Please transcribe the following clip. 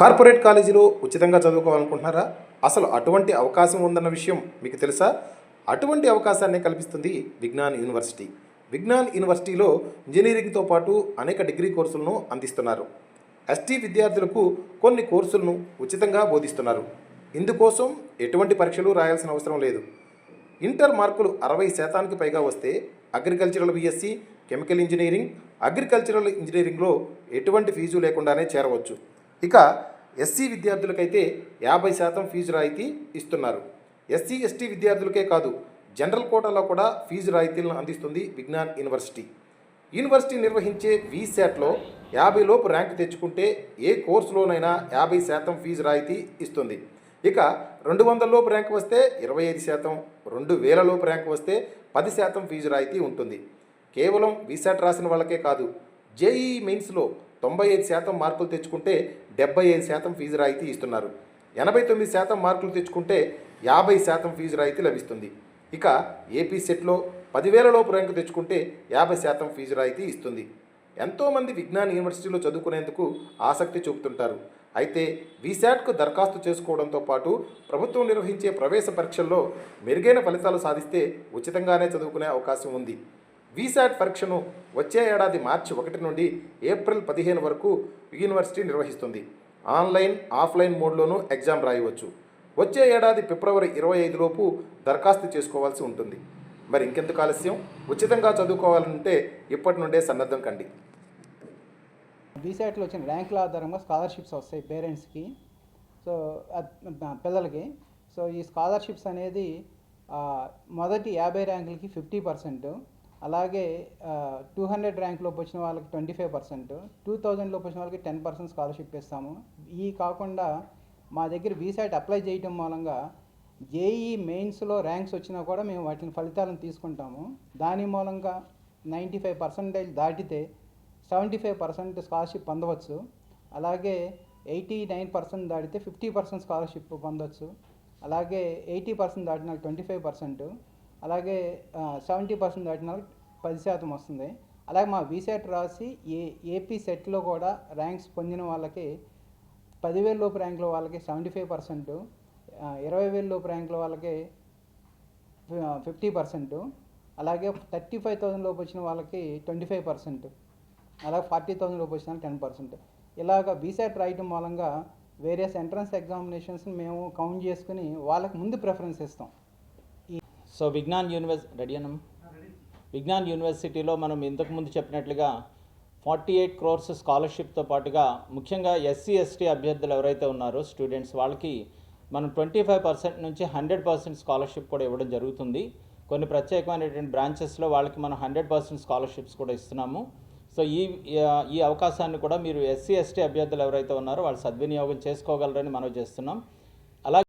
Corporate కాలేజీలో ఉచితంగా చదువుకోవాలనుకుంటున్నారా? అసలు అటువంటి అవకాశం ఉందన్న విషయం మీకు తెలుసా? అటువంటి అవకాశాన్ని కల్పిస్తుంది విజ్ఞాన్ యూనివర్సిటీ. విజ్ఞాన్ యూనివర్సిటీలో ఇంజనీరింగ్తో పాటు అనేక డిగ్రీ కోర్సులను అందిస్తున్నారు. ఎస్టీ విద్యార్థులకు కొన్ని కోర్సులను ఉచితంగా బోధిస్తున్నారు. ఇందుకోసం ఎటువంటి పరీక్షలు రాయాల్సిన అవసరం లేదు. ఇంటర్ మార్కులు అరవై శాతానికి పైగా వస్తే agricultural BSc chemical engineering agricultural ఇంజనీరింగ్లో ఎటువంటి ఫీజు లేకుండానే చేరవచ్చు. ఇక ఎస్సీ విద్యార్థులకైతే యాభై శాతం ఫీజు రాయితీ ఇస్తున్నారు. ఎస్సీ ఎస్టీ విద్యార్థులకే కాదు జనరల్ కోటాలో కూడా ఫీజు రాయితీలను అందిస్తుంది విజ్ఞాన్ యూనివర్సిటీ. యూనివర్సిటీ నిర్వహించే వీసాట్లో యాభై లోపు ర్యాంక్ తెచ్చుకుంటే ఏ కోర్సులోనైనా యాభై శాతం ఫీజు రాయితీ ఇస్తుంది. ఇక రెండు వందల లోపు ర్యాంక్ వస్తే ఇరవై ఐదు శాతం రెండు వేల లోపు ర్యాంక్ వస్తే పది శాతం ఫీజు రాయితీ ఉంటుంది. కేవలం వీసాట్ రాసిన వాళ్ళకే కాదు జేఈ మెయిన్స్లో తొంభై ఐదు శాతం మార్కులు తెచ్చుకుంటే డెబ్బై ఐదు శాతం ఫీజు రాయితీ ఇస్తున్నారు. ఎనభై తొమ్మిది శాతం మార్కులు తెచ్చుకుంటే యాభై శాతం ఫీజు రాయితీ లభిస్తుంది. ఇక ఏపీ సెట్లో పదివేల లోపు ర్యాంకు తెచ్చుకుంటే యాభై శాతం ఫీజు రాయితీ ఇస్తుంది. ఎంతోమంది విజ్ఞాన్ యూనివర్సిటీలో చదువుకునేందుకు ఆసక్తి చూపుతుంటారు. అయితే వీశాట్కు దరఖాస్తు చేసుకోవడంతో పాటు ప్రభుత్వం నిర్వహించే ప్రవేశ పరీక్షల్లో మెరుగైన ఫలితాలు సాధిస్తే ఉచితంగానే చదువుకునే అవకాశం ఉంది. వీసాట్ పరీక్షను వచ్చే ఏడాది మార్చి ఒకటి నుండి ఏప్రిల్ పదిహేను వరకు యూనివర్సిటీ నిర్వహిస్తుంది. ఆన్లైన్ ఆఫ్లైన్ మోడ్లోనూ ఎగ్జామ్ రాయవచ్చు. వచ్చే ఏడాది ఫిబ్రవరి ఇరవై ఐదులోపు దరఖాస్తు చేసుకోవాల్సి ఉంటుంది. మరి ఇంకెందుకు ఆలస్యం? ఉచితంగా చదువుకోవాలంటే ఇప్పటి నుండే సన్నద్ధం కండి. బీసెట్లో వచ్చిన ర్యాంకుల ఆధారంగా స్కాలర్షిప్స్ వస్తాయి పేరెంట్స్కి సో పిల్లలకి. సో ఈ స్కాలర్షిప్స్ అనేది మొదటి యాభై ర్యాంకులకి ఫిఫ్టీ పర్సెంట్ అలాగే టూ హండ్రెడ్ ర్యాంక్లోకి వచ్చిన వాళ్ళకి ట్వంటీ ఫైవ్ పర్సెంట్ టూ థౌజండ్లోకి వచ్చిన వాళ్ళకి టెన్ పర్సెంట్ స్కాలర్షిప్ ఇస్తాము. ఈ కాకుండా మా దగ్గర వీసాట్ అప్లై చేయటం మూలంగా జేఈ మెయిన్స్లో ర్యాంక్స్ వచ్చినా కూడా మేము వాటిని ఫలితాలను తీసుకుంటాము. దాని మూలంగా నైంటీ ఫైవ్ పర్సెంటేజ్ దాటితే సెవెంటీ ఫైవ్ పర్సెంట్ స్కాలర్షిప్ పొందవచ్చు. అలాగే ఎయిటీ నైన్ పర్సెంట్ దాటితే ఫిఫ్టీ పర్సెంట్ స్కాలర్షిప్ పొందవచ్చు. అలాగే ఎయిటీ పర్సెంట్ దాటిన ట్వంటీ ఫైవ్ పర్సెంట్ అలాగే సెవెంటీ పర్సెంట్ దాటిన వాళ్ళకి పది శాతం వస్తుంది. అలాగే మా వీసెట్ రాసి ఏ ఏపీ సెట్లో కూడా ర్యాంక్స్ పొందిన వాళ్ళకి పదివేల లోపు ర్యాంకుల వాళ్ళకి సెవెంటీ ఫైవ్ పర్సెంట్ ఇరవై వేల లోపు ర్యాంకుల వాళ్ళకి ఫిఫ్టీ పర్సెంట్ అలాగే థర్టీ ఫైవ్ థౌసండ్ లోపు వచ్చిన వాళ్ళకి ట్వంటీ ఫైవ్ పర్సెంట్ అలాగే ఫార్టీ థౌసండ్ లోపు వచ్చిన టెన్ పర్సెంట్ ఇలాగ బీసెట్ రాయటం మూలంగా వేరియస్ ఎంట్రన్స్ ఎగ్జామినేషన్స్ మేము కౌంట్ చేసుకుని వాళ్ళకి ముందు ప్రిఫరెన్స్ ఇస్తాం. సో విజ్ఞాన్ యూనివర్సి రెడీ అన్నం విజ్ఞాన్ యూనివర్సిటీలో మనం ఇంతకుముందు చెప్పినట్లుగా ఫార్టీ ఎయిట్ క్రోర్స్ స్కాలర్షిప్తో పాటుగా ముఖ్యంగా ఎస్సీ ఎస్టీ అభ్యర్థులు ఎవరైతే ఉన్నారో స్టూడెంట్స్ వాళ్ళకి మనం ట్వంటీ ఫైవ్ పర్సెంట్ నుంచి హండ్రెడ్ పర్సెంట్ స్కాలర్షిప్ కూడా ఇవ్వడం జరుగుతుంది. కొన్ని ప్రత్యేకమైనటువంటి బ్రాంచెస్లో వాళ్ళకి మనం హండ్రెడ్ పర్సెంట్ స్కాలర్షిప్స్ కూడా ఇస్తున్నాము. సో ఈ ఈ అవకాశాన్ని కూడా మీరు ఎస్సీ ఎస్టీ అభ్యర్థులు ఎవరైతే ఉన్నారో వాళ్ళు సద్వినియోగం చేసుకోగలరని మనం చేస్తున్నాం.